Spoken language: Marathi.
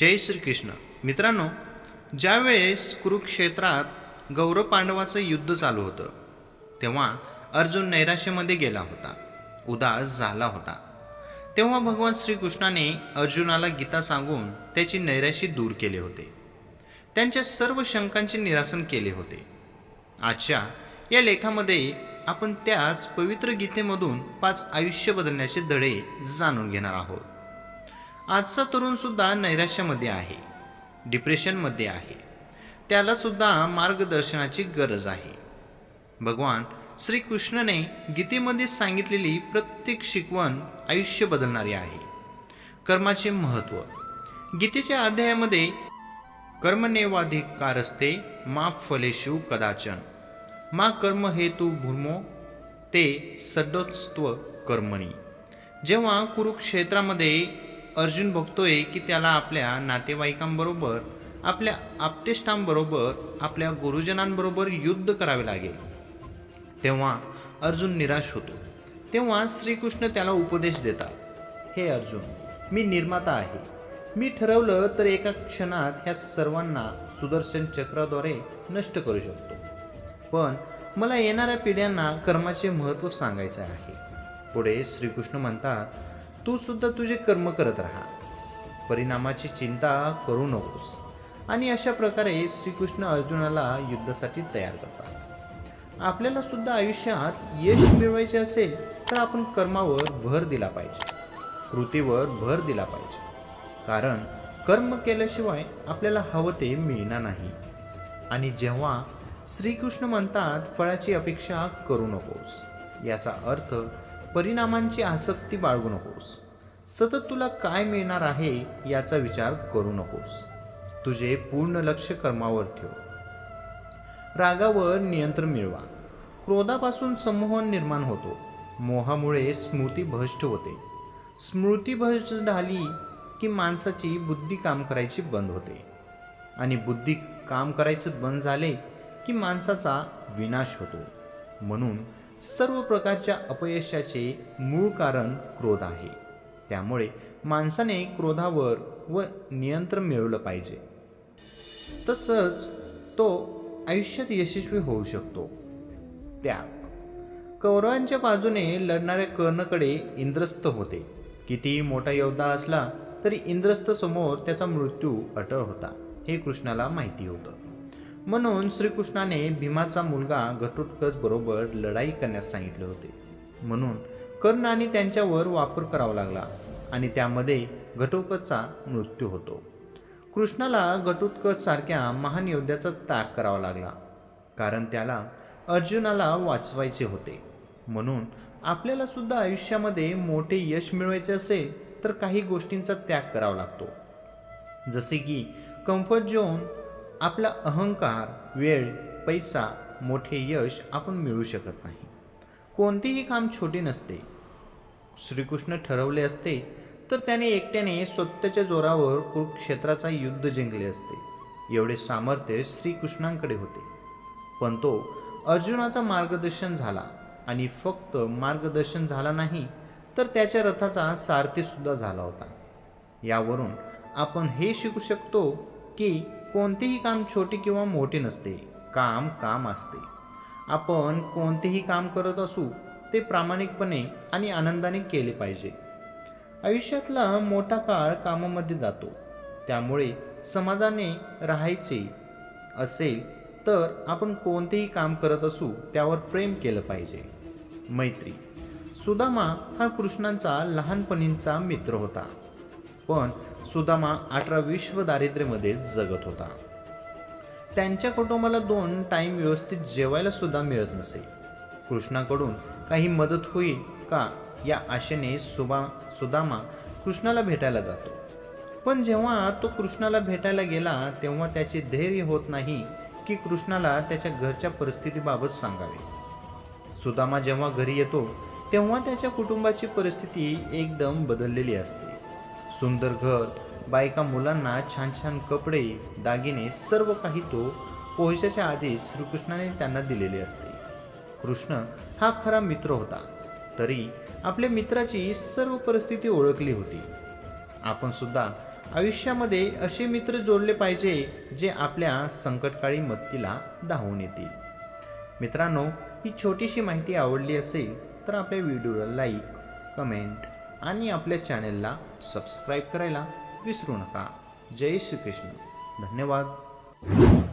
जय श्रीकृष्ण. मित्रांनो ज्यावेळेस कुरुक्षेत्रात गौरव पांडवाचं युद्ध चालू होतं तेव्हा अर्जुन नैराश्यमध्ये गेला होता उदास झाला होता. तेव्हा भगवान श्रीकृष्णाने अर्जुनाला गीता सांगून त्याची नैराशी दूर केले होते. त्यांच्या सर्व शंकांचे निरासन केले होते. आजच्या या लेखामध्ये आपण त्याच पवित्र गीतेमधून पाच आयुष्य बदलण्याचे धडे जाणून घेणार आहोत. आजचा तरुण सुद्धा नैराश्यामध्ये आहे. डिप्रेशनमध्ये आहे. त्याला सुद्धा मार्गदर्शनाची गरज आहे. भगवान श्रीकृष्णने गीतेमध्ये सांगितलेली प्रत्येक शिकवण आयुष्य बदलणारी आहे. कर्माचे महत्त्व. गीतेच्या अध्यायामध्ये कर्मनेवाधिकारस्ते मा फलेशु कदाचन. मा कर्म हेतू भूमो ते सडोत्स्व कर्मणी. जेव्हा कुरुक्षेत्रामध्ये अर्जुन बघतोय की त्याला आपल्या नातेवाईकांबरोबर आपल्या आपतेष्टांबरोबर आपल्या गुरुजनांबरोबर युद्ध करावे लागेल. तेव्हा अर्जुन निराश होतो. तेव्हा श्रीकृष्ण त्याला उपदेश देतात. हे अर्जुन मी निर्माता आहे. मी ठरवलं तर एका क्षणात ह्या सर्वांना सुदर्शन चक्राद्वारे नष्ट करू शकतो. पण मला येणाऱ्या पिढ्यांना कर्माचे महत्त्व सांगायचे आहे. पुढे श्रीकृष्ण म्हणतात तू सुद्धा तुझे कर्म करत राहा. परिणामाची चिंता करू नकोस. आणि अशा प्रकारे श्रीकृष्ण अर्जुनाला युद्धासाठी तयार करतात. आपल्याला सुद्धा आयुष्यात यश मिळवायचे असेल तर आपण कर्मावर भर दिला पाहिजे. कृतीवर भर दिला पाहिजे. कारण कर्म केल्याशिवाय आपल्याला हवं ते मिळणार नाही. आणि जेव्हा श्रीकृष्ण म्हणतात फळाची अपेक्षा करू नकोस याचा अर्थ परिणामांची आसक्ती बाळगू नकोस. सतत तुला काय मिळणार आहे याचा विचार करू नकोस. तुझे पूर्ण लक्ष कर्मावर ठेव. रागावर नियंत्रण मिळवा. क्रोधापासून संमोहन निर्माण होतो. मोहामुळे स्मृती भ्रष्ट होते. स्मृती भ्रष्ट झाली की माणसाची बुद्धी काम करायची बंद होते. आणि बुद्धी काम करायचं बंद झाले की माणसाचा विनाश होतो. म्हणून सर्व प्रकारच्या अपयशाचे मूळ कारण क्रोध आहे. त्यामुळे माणसाने क्रोधावर व नियंत्रण मिळवलं पाहिजे. तसंच तो आयुष्यात यशस्वी होऊ शकतो. त्याग. कौरवांच्या बाजूने लढणाऱ्या कर्णकडे इंद्रस्थ होते. कितीही मोठा योद्धा असला तरी इंद्रस्थ समोर त्याचा मृत्यू अटळ होता हे कृष्णाला माहिती होतं. म्हणून श्रीकृष्णाने भीमाचा मुलगा घटोत्कच बरोबर लढाई करण्यास सांगितले होते. म्हणून कर्ण आणि त्यांच्यावर वापर करावा लागला आणि त्यामध्ये घटोत्कचचा मृत्यू होतो. कृष्णाला घटोत्कच सारख्या महान योद्ध्याचा त्याग करावा लागला कारण त्याला अर्जुनाला वाचवायचे होते. म्हणून आपल्याला सुद्धा आयुष्यामध्ये मोठे यश मिळवायचे असेल तर काही गोष्टींचा त्याग करावा लागतो. जसे की कम्फर्ट झोन आपला अहंकार वेळ पैसा मोठे यश आपण मिळू शकत नाही. कोणतेही काम छोटे नसते. श्रीकृष्ण ठरवले असते तर त्याने एकट्याने स्वतःच्या जोरावर कुरुक्षेत्राचा युद्ध जिंकले असते. एवढे सामर्थ्य श्रीकृष्णांकडे होते. पण तो अर्जुनाचा मार्गदर्शन झाला आणि फक्त मार्गदर्शन झाला नाही तर त्याच्या रथाचा सारथीसुद्धा झाला होता. यावरून आपण हे शिकू शकतो की कोणतेही काम छोटे किंवा मोठे नसते. काम काम असते. आपण कोणतेही काम करत असू ते प्रामाणिकपणे आणि आनंदाने केले पाहिजे. आयुष्यातला मोठा काळ कामामध्ये जातो. त्यामुळे समाजाने राहायचे असेल तर आपण कोणतेही काम करत असू त्यावर प्रेम केलं पाहिजे. मैत्री. सुदामा हा कृष्णांचा लहानपणींचा मित्र होता. पण सुदामा अठरा विश्व दारिद्र्यमध्ये जगत होता. त्यांच्या कुटुंबाला दोन टाईम व्यवस्थित जेवायला सुद्धा मिळत नसे. कृष्णाकडून काही मदत होईल का या आशेने सुबा सुदामा कृष्णाला भेटायला जातो. पण जेव्हा तो कृष्णाला भेटायला गेला तेव्हा त्याचे धैर्य होत नाही की कृष्णाला त्याच्या घरच्या परिस्थितीबाबत सांगावे. सुदामा जेव्हा घरी येतो तेव्हा त्याच्या कुटुंबाची परिस्थिती एकदम बदललेली असते. सुंदर घर बायका मुलांना छान छान कपडे दागिने सर्व काही तो पोहशाच्या आधी श्रीकृष्णाने त्यांना दिलेले असते. कृष्ण हा खरा मित्र होता. तरी आपल्या मित्राची सर्व परिस्थिती ओळखली होती. आपण सुद्धा आयुष्यामध्ये असे मित्र जोडले पाहिजे जे आपल्या संकटकाळी मत्तीला धावून येतील. मित्रांनो ही छोटीशी माहिती आवडली असेल तर आपल्या व्हिडिओला लाईक कमेंट आणि आपल्या चॅनेलला सबस्क्राईब करायला विसरू नका. जय श्री कृष्ण धन्यवाद.